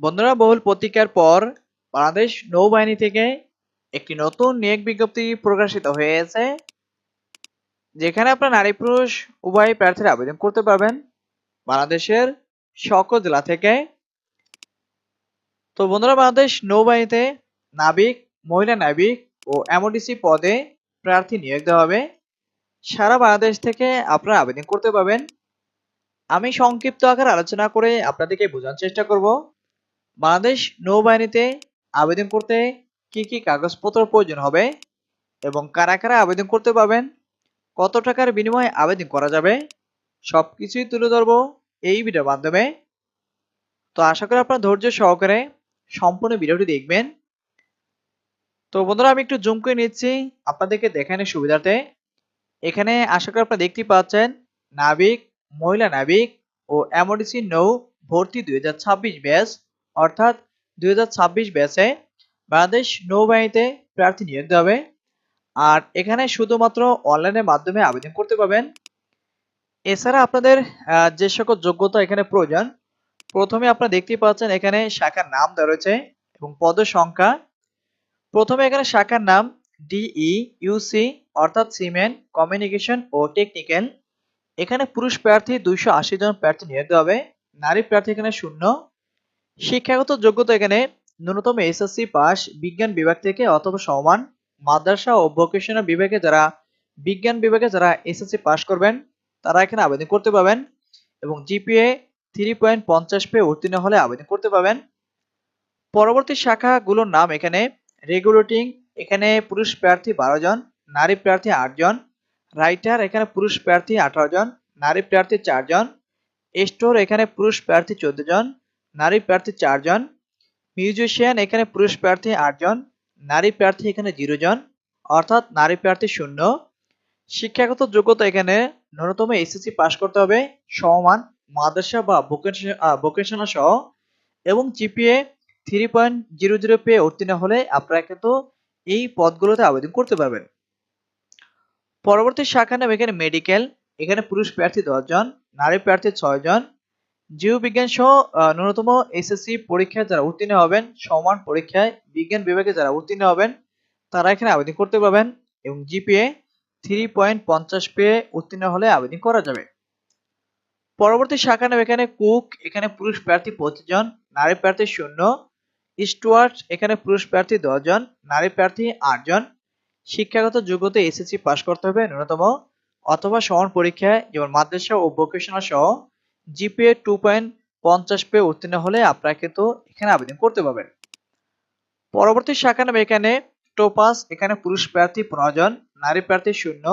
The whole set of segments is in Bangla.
বন্ধুরা, বহুল প্রতীক্ষার পর বাংলাদেশ নৌবাহিনী থেকে একটি নতুন নিয়োগ বিজ্ঞপ্তি প্রকাশিত হয়েছে, যেখানে আপনার নারী পুরুষ, উভয় প্রার্থীরা আবেদন করতে পারবেন বাংলাদেশের সকল জেলা থেকে। তো বন্ধুরা, বাংলাদেশ নৌবাহিনীতে নাবিক, মহিলা নাবিক ও এমওডিসি পদে প্রার্থী নিয়োগ দেওয়া হবে। সারা বাংলাদেশ থেকে আপনারা আবেদন করতে পারবেন। আমি সংক্ষিপ্ত আকার আলোচনা করে আপনাদেরকে বোঝানোর চেষ্টা করব। বাংলাদেশ নৌবাহিনীতে আবেদন করতে কি কি কাগজপত্র প্রয়োজন হবে এবং কারা কারা আবেদন করতে পারবেন? কত টাকার বিনিময়ে আবেদন করা যাবে? সবকিছুই তুলে ধরবো এই ভিডিওর মাধ্যমে। তো আশা করি আপনার ধৈর্য সহকারে সম্পূর্ণ ভিডিওটি দেখবেন। তো বন্ধুরা, আমি একটু জুম করে নিচ্ছি আপনাদেরকে দেখানোর সুবিধাতে এখানে আশা করি আপনারা দেখতে পাচ্ছেন, নাবিক, মহিলা নাবিক ও এমওডিসি নৌ ভর্তি দুই হাজার ছাব্বিশ ব্যাচ অর্থাৎ দুই ব্যাচে বাংলাদেশ নৌবাহিনীতে প্রার্থী নিয়োগ দেওয়া হবে। আর এখানে শুধুমাত্র অনলাইনের মাধ্যমে আবেদন করতে পারবেন। এছাড়া আপনাদের যে সকল যোগ্যতা এখানে প্রয়োজন, প্রথমে আপনারা দেখতেই পাচ্ছেন এখানে শাখার নাম দেওয়া রয়েছে এবং পদ সংখ্যা। প্রথমে এখানে শাখার নাম ডিই ইউসি অর্থাৎ সিমেন্ট কমিউনিকেশন ও টেকনিক্যাল এখানে পুরুষ প্রার্থী দুইশো আশি জন প্রার্থী নিয়োগ দেওয়া হবে। নারী প্রার্থী এখানে শূন্য। শিক্ষাগত যোগ্যতা এখানে ন্যূনতম এসএসসি পাস, বিজ্ঞান বিভাগ থেকে অথবা সমান মাদ্রাসা ও ভোকেশনাল বিভাগে যারা বিজ্ঞান বিভাগে যারা এসএসসি পাস করবেন, তারা এখানে আবেদন করতে পারবেন এবং জিপিএ থ্রি পয়েন্ট পঞ্চাশ পেয়ে উত্তীর্ণ হলে আবেদন করতে পারবেন। পরবর্তী শাখাগুলোর নাম এখানে রেগুলেটিং এখানে পুরুষ প্রার্থী বারো জন, নারী প্রার্থী আট জন রাইটার এখানে পুরুষ প্রার্থী আঠারো জন, নারী প্রার্থী চারজন স্টোর এখানে পুরুষ প্রার্থী চোদ্দ জন নারী প্রার্থী চারজন মিউজিশিয়ান এখানে পুরুষ প্রার্থী আটজন, নারী প্রার্থী এখানে জিরো জন অর্থাৎ নারী প্রার্থী শূন্য। শিক্ষাগত যোগ্যতা এখানে ন্যূনতম এসএসসি পাশ করতে হবে, সমমান, মাদ্রাসা বা ভোকেশনাল সহ, এবং GPA three point zero zero পেয়ে উত্তীর্ণ হলে আপনারা কিন্তু এই পদগুলোতে আবেদন করতে পারবেন। পরবর্তী শাখা নাম এখানে মেডিকেল এখানে পুরুষ প্রার্থী দশ জন নারী প্রার্থী ছয় জন জীববিজ্ঞান সহ ন্যূনতম এসএসসি পরীক্ষায় যারা উত্তীর্ণ হবেন, সমান পরীক্ষায় বিজ্ঞান বিভাগে যারা উত্তীর্ণ হবেন, তারা এখানে আবেদন করতে পারবেন এবং জিপিএ থ্রি পয়েন্ট পঞ্চাশ পেয়ে উত্তীর্ণ হলে আবেদন করা যাবে। পরবর্তী শাখা নাম এখানে কুক, এখানে পুরুষ প্রার্থী পঁচিশ জন নারী প্রার্থী শূন্য, স্টুয়ার্ট, এখানে পুরুষ প্রার্থী দশ জন নারী প্রার্থী আট জন শিক্ষাগত যোগ্যতা এসএসসি পাশ করতে হবে ন্যূনতম, অথবা সমান পরীক্ষায়, যেমন মাদ্রাসা ও ভোকেশনাল সহ জিপিএ টু পয়েন্ট পঞ্চাশ পেয়ে উত্তীর্ণ হলে আপনারা কিন্তু এখানে আবেদন করতে পারবেন। পরবর্তী শাখা নাম এখানে টোপাস, এখানে পুরুষ প্রার্থী পনেরো নারী প্রার্থী শূন্য,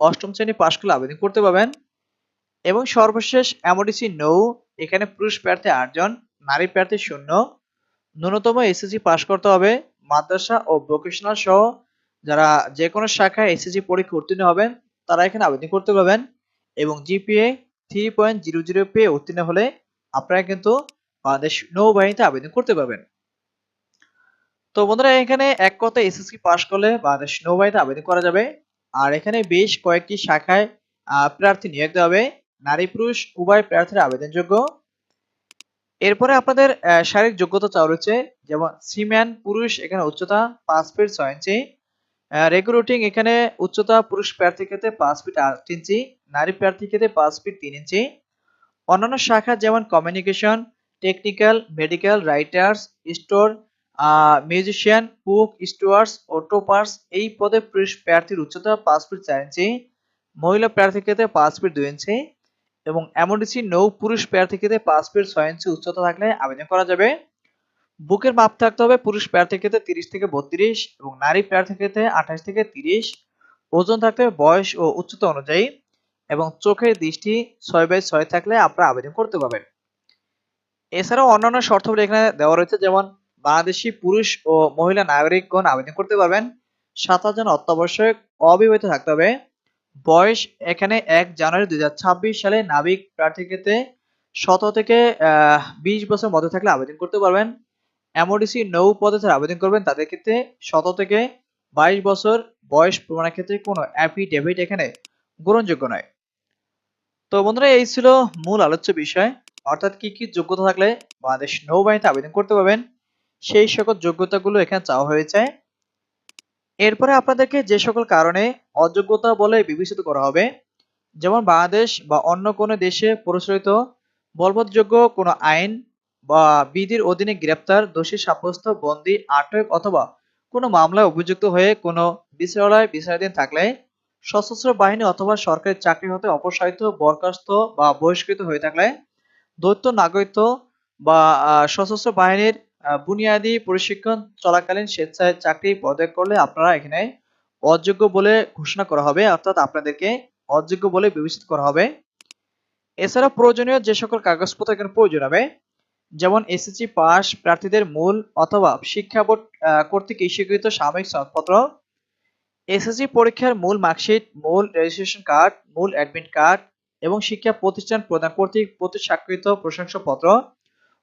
অষ্টম শ্রেণি পাশ করলে আবেদন করতে পারবেন। এবং সর্বশেষ এমওডিসি নৌ এখানে পুরুষ প্রার্থী আটজন নারী প্রার্থী শূন্য। ন্যূনতম এসএসসি পাশ করতে হবে মাদ্রাসা ও ভোকেশনাল সহ যারা যে কোনো শাখায় এসএসসি পরীক্ষা উত্তীর্ণ হবেন, তারা এখানে আবেদন করতে পারবেন। এবং GPA three point zero zero পেয়ে উত্তীর্ণ হলে আপনারা কিন্তু বাংলাদেশ নৌবাহিনীতে আবেদন করতে পারবেন। তো বন্ধুরা, এখানে এক কথা এসএসসি পাশ করলে বাংলাদেশ নৌবাহিনীতে আবেদন করা যাবে। আর এখানে বেশ কয়েকটি শাখায় প্রার্থী নিয়োগ দেওয়া হবে। নারী, পুরুষ, উভয় প্রার্থীর আবেদনযোগ্য। এরপরে আপনাদের শারীরিক যোগ্যতা চাওয়া রয়েছে, যেমন সিম্যান, পুরুষ, এখানে উচ্চতা পাঁচ ফিট ছয় ইঞ্চি। রেগুলেটিং এখানে উচ্চতা পুরুষ প্রার্থীর ক্ষেত্রে পাঁচ ফিট আট ইঞ্চি। নারী প্রার্থীর ক্ষেত্রে পাঁচ ফিট তিন ইঞ্চি। অন্যান্য শাখা যেমন communication technical medical writers store musician cook stewards ও টোপার্স এই পদে পুরুষ প্রার্থীর উচ্চতা পাঁচ ফিট চার ইঞ্চি, মহিলা প্রার্থীর ক্ষেত্রে পাঁচ ফিট দুই ইঞ্চি এবং এমওডিসি নৌ পুরুষ প্রার্থীর ক্ষেত্রে পাঁচ ফিট ছয় ইঞ্চি উচ্চতা থাকলে আবেদন করা যাবে। বুকের মাপ থাকতে হবে পুরুষ প্রার্থীর ক্ষেত্রে তিরিশ থেকে বত্রিশ এবং নারী প্রার্থীর ক্ষেত্রে আঠাশ থেকে তিরিশ। ওজন থাকতে হবে বয়স ও উচ্চতা অনুযায়ী। এবং চোখের দৃষ্টি ছয় বাই ছয় থাকলে আপনারা আবেদন করতে পারবেন। এছাড়াও অন্যান্য শর্তাবলী এখানে দেওয়া রয়েছে, যেমন বাংলাদেশি পুরুষ ও মহিলা নাগরিকগণ আবেদন করতে পারবেন। সাতাশ জন অত্যাবশ্যক অবিবাহিত থাকতে হবে। বয়স এখানে এক জানুয়ারি দুই হাজার ছাব্বিশ সালে নাবিক প্রার্থীর ক্ষেত্রে সতেরো থেকে বিশ বছর মধ্যে থাকলে আবেদন করতে পারবেন। এমওডিসি নৌ পদে যারা আবেদন করবেন, তাদের ক্ষেত্রে সতেরো থেকে বাইশ বছর বয়স প্রমাণের ক্ষেত্রে কোনো অ্যাফিডেভিট এখানে গ্রহণযোগ্য নয়। তো বন্ধুরা, এই ছিল মূল আলোচ্য বিষয়। অর্থাৎ কি কি যোগ্যতা থাকলে বাংলাদেশ নৌবাহিনীতে আবেদন করতে পারবেন, সেই সকল যোগ্যতাগুলো এখানে চাওয়া হয়েছে। এরপরে আপনাদেরকে যে সকল কারণে অযোগ্যতা বলে বিবেচিত করা হবে, যেমন বাংলাদেশ বা অন্য কোনো দেশে প্রচলিত বলবৎযোগ্য কোনো আইন বা বিধির অধীনে গ্রেপ্তার, দোষী, সাব্যস্ত, বন্দী, আটক অথবা কোনো মামলায় অভিযুক্ত হয়ে কোনো বিচারালয় বিচারাধীন থাকলে সশস্ত্র বাহিনী অথবা সরকারি চাকরি হতে অপসারিত, বরখাস্ত বা বহিষ্কৃত হয়ে থাকলে দ্বৈত নাগরিকত্ব বা সশস্ত্র বাহিনীর বুনিয়াদী প্রশিক্ষণ চলাকালীন স্বেচ্ছায় চাকরি পদত্যাগ করলে আপনারা এখানে অযোগ্য বলে ঘোষণা করা হবে। অর্থাৎ আপনাদেরকে অযোগ্য বলে বিবেচিত করা হবে। এছাড়া প্রয়োজনীয় যে সকল কাগজপত্র এখানে প্রয়োজন হবে, যেমন এসএসসি পাস প্রার্থীদের মূল অথবা শিক্ষা বোর্ড কর্তৃক ইস্যুকৃত সাময়িক সনদপত্র এসএসসি পরীক্ষার মূল মার্কশিট, মূল রেজিস্ট্রেশন কার্ড মূল অ্যাডমিট কার্ড এবং শিক্ষা প্রতিষ্ঠান প্রদান কর্তৃক প্রতি স্বাক্ষরিত প্রশংসাপত্র।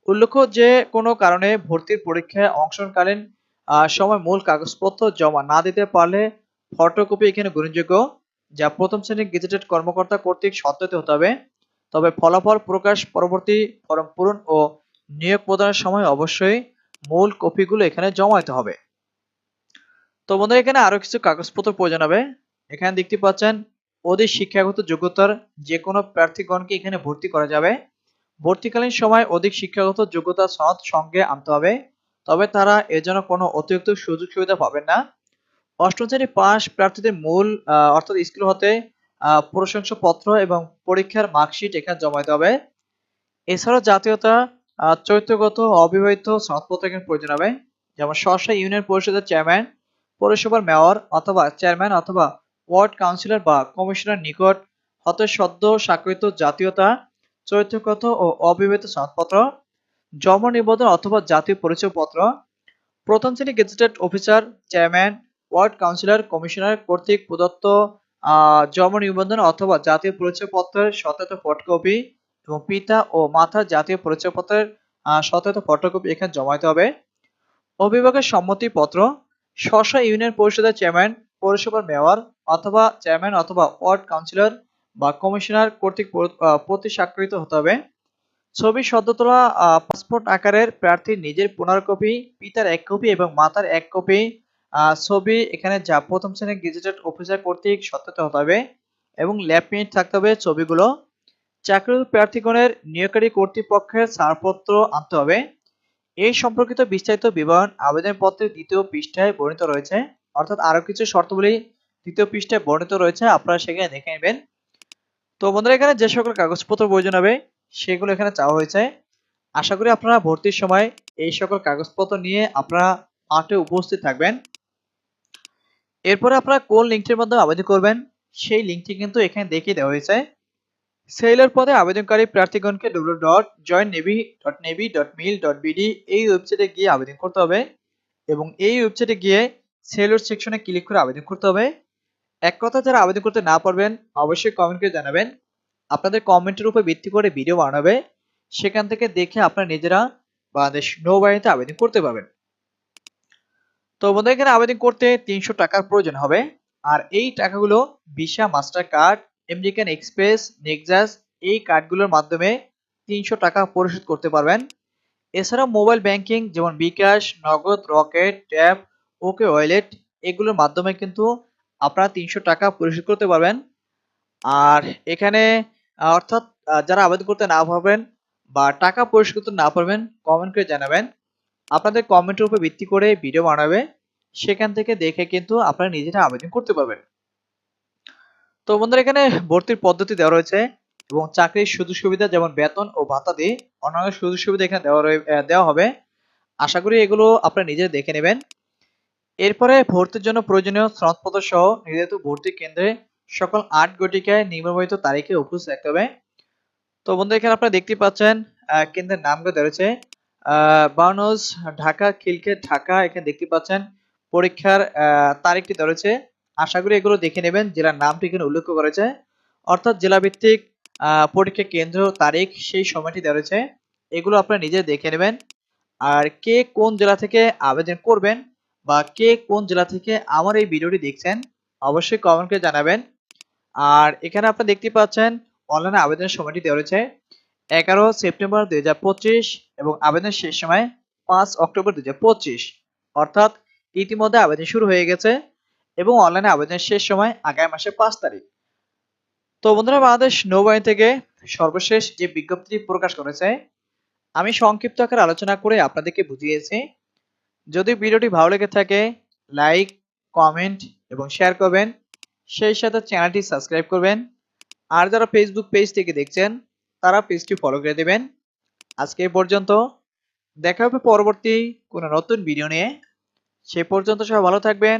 উল্লেখ্য যে কোনো কারণে ভর্তির পরীক্ষায় অংশগ্রহণকালীন সময় মূল কাগজপত্র জমা না দিতে পারলে ফটোকপি এখানে গ্রহণযোগ্য, যা প্রথম শ্রেণির গেজেটেড কর্মকর্তা কর্তৃক সত্যায়িত হতে হবে। তবে ফলাফল প্রকাশ পরবর্তী ফর্ম পূরণ ও নিয়োগ প্রদানের সময় অবশ্যই মূল কপিগুলো এখানে জমা দিতে হবে। তো বন্ধুরা, এখানে আরও কিছু কাগজপত্র প্রয়োজন হবে। এখানে দেখতে পাচ্ছেন অধিক শিক্ষাগত যোগ্যতার যে কোনো প্রার্থীগণকে এখানে ভর্তি করা যাবে। ভর্তিকালীন সময় অধিক শিক্ষাগত যোগ্যতা সনদ সঙ্গে আনতে হবে, তবে তারা এজন্য কোনো অতিরিক্ত সুযোগ সুবিধা পাবেন না। অষ্টম শ্রেণি পাস প্রার্থীদের মূল অর্থাৎ স্কুল হতে প্রশংসাপত্র এবং পরীক্ষার মার্কশিট এখানে জমা দিতে হবে। এছাড়াও জাতীয়তা চরিত্রগত অবিবাহিত সনদপত্র এখানে প্রয়োজন হবে। যেমন স্বশা ইউনিয়ন পরিষদের চেয়ারম্যান পৌরসভার মেয়র অথবা চেয়ারম্যান অথবা ওয়ার্ড কাউন্সিলর বা কমিশনার নিকট হতে সদ্য স্বাক্ষরিত জাতীয়তা চরিত্রগত ও অবিবাহিত সনদপত্র জন্ম নিবন্ধন অথবা জাতীয় পরিচয়পত্র, প্রথম শ্রেণি gazetted officer, chairman, ward councillor, commissioner কর্তৃক প্রদত্ত জন্ম নিবন্ধন অথবা জাতীয় পরিচয়পত্রের সত্যায়িত ফটোকপি এবং পিতা ও মাতার জাতীয় পরিচয়পত্রের সত্যায়িত ফটোকপি এখানে জমা দিতে হবে। অভিভাবকের সম্মতিপত্র স্ব ইউনিয়ন পরিষদের চেয়ারম্যান, পৌরসভার মেয়র অথবা চেয়ারম্যান অথবা ওয়ার্ড কাউন্সিলর বা কমিশনার কর্তৃক প্র- প্রতি স্বাক্ষরিত হতে হবে। ছবি সদ্য তোলা পাসপোর্ট আকারের প্রার্থীর নিজের পনেরো কপি পিতার এক কপি এবং মাতার এক কপি ছবি এখানে যা প্রথম শ্রেণির গেজেটেড অফিসার কর্তৃক সত্যায়িত হতে হবে এবং ল্যাব প্রিন্ট থাকতে হবে ছবিগুলো। চাকরিরত প্রার্থীগণের নিয়োগকারী কর্তৃপক্ষের ছাড়পত্র আনতে হবে। এই সম্পর্কিত বিস্তারিত বিবরণ আবেদনপত্রের দ্বিতীয় পৃষ্ঠায় বর্ণিত রয়েছে। অর্থাৎ আরও কিছু শর্তাবলী দ্বিতীয় পৃষ্ঠায় বর্ণিত রয়েছে, আপনারা সেখানে দেখে নেবেন। তো বন্ধুরা, এখানে যে সকল কাগজপত্র প্রয়োজন হবে, সেগুলো এখানে চাওয়া হয়েছে। আশা করি আপনারা ভর্তির সময় এই সকল কাগজপত্র নিয়ে আপনারা মাঠে উপস্থিত থাকবেন। এরপরে আপনারা কোন লিঙ্কটির মাধ্যমে আবেদন করবেন, সেই লিঙ্কটি কিন্তু এখানে দেখিয়ে দেওয়া হয়েছে। সেলার পদে আবেদনকারী প্রার্থীগণকে W dot join navy dot navy dot mil dot BD এই ওয়েবসাইটে গিয়ে আবেদন করতে হবে এবং এই ওয়েবসাইটে গিয়ে সেলর সেকশনে ক্লিক করে আবেদন করতে হবে। এক কথা, যারা আবেদন করতে না পারবেন, অবশ্যই কমেন্ট করে জানাবেন। আপনাদের কমেন্টের উপর ভিত্তি করে ভিডিও বানাবে সেখান থেকে দেখে আপনারা নিজেরা বাংলাদেশ নৌবাহিনীতে আবেদন করতে পারবেন। তো বন্ধু এখানে আবেদন করতে তিনশো টাকার প্রয়োজন হবে। আর এই টাকাগুলো Visa Mastercard American Express Nexus এই কার্ডগুলোর মাধ্যমে তিনশো টাকা পরিশোধ করতে পারবেন। এছাড়াও মোবাইল ব্যাংকিং যেমন বিকাশ নগদ রকেট ট্যাব ওকে ওয়ালেট এগুলোর মাধ্যমে কিন্তু আপনারা তিনশো টাকা পরিশোধ করতে পারবেন। আর এখানে অর্থাৎ যারা আবেদন করতে না পারবেন বা টাকা পরিশোধ করতে না পারবেন কমেন্ট করে জানাবেন। আপনাদের কমেন্টের উপর ভিত্তি করে ভিডিও বানাবে। সেখান থেকে দেখে কিন্তু আপনারা নিজেরা আবেদন করতে পারবেন। তো বন্ধুরা, এখানে ভর্তির পদ্ধতি দেওয়া রয়েছে এবং চাকরির সুযোগ সুবিধা যেমন বেতন ও ভাতা দিয়ে অন্যান্য সুযোগ সুবিধা এখানে দেওয়া দেওয়া হবে। আশা করি এগুলো আপনারা নিজে দেখে নেবেন। এরপরে ভর্তির জন্য প্রয়োজনীয় সনদপত্র সহ নির্ধারিত ভর্তি কেন্দ্রে সকল আট গটিকায় নির্বাচিত তারিখে উপস্থিত থাকতে হবে। তো বন্ধু এখানে আপনারা দেখতে পাচ্ছেন কেন্দ্রের নামগুলো দেওয়া রয়েছে। বার্নস, ঢাকা খিলকে ঢাকা, এখানে দেখতে পাচ্ছেন, পরীক্ষার তারিখটি দেওয়া রয়েছে। আশা করি এগুলো দেখে নেবেন। জেলার নামটি এখানে উল্লেখ করেছে অর্থাৎ জেলাভিত্তিক পরীক্ষা কেন্দ্র তারিখ সেই সময়টি দেওয়া রয়েছে। এগুলো আপনারা নিজে দেখে নেবেন। আর কে কোন জেলা থেকে আবেদন করবেন বা কে কোন জেলা থেকে আমার এই ভিডিওটি দেখছেন, অবশ্যই কমেন্ট করে জানাবেন। আর এখানে আপনারা দেখতে পাচ্ছেন, অনলাইনে আবেদনের সময়টি দেওয়া রয়েছে। এগারো সেপ্টেম্বর দুই হাজার পঁচিশ এবং আবেদনের শেষ সময় পাঁচ অক্টোবর দুই হাজার পঁচিশ। অর্থাৎ ইতিমধ্যে আবেদন শুরু হয়ে গেছে। এবং অনলাইনে আবেদনের শেষ সময় আগামী মাসের পাঁচ তারিখ। তো বন্ধুরা, বাংলাদেশ নৌবাহিনী থেকে সর্বশেষ যে বিজ্ঞপ্তি প্রকাশ করেছে, আমি সংক্ষিপ্ত আকারে আলোচনা করে আপনাদেরকে বুঝিয়েছি। যদি ভিডিওটি ভালো লেগে থাকে, লাইক, কমেন্ট এবং শেয়ার করবেন। সেই সাথে চ্যানেলটি সাবস্ক্রাইব করবেন। আর যারা ফেসবুক পেজ থেকে দেখছেন, তারা পেজটি ফলো করে দেবেন। আজকে পর্যন্ত। দেখা হবে পরবর্তী কোনো নতুন ভিডিও নিয়ে। সে পর্যন্ত সবাই ভালো থাকবেন।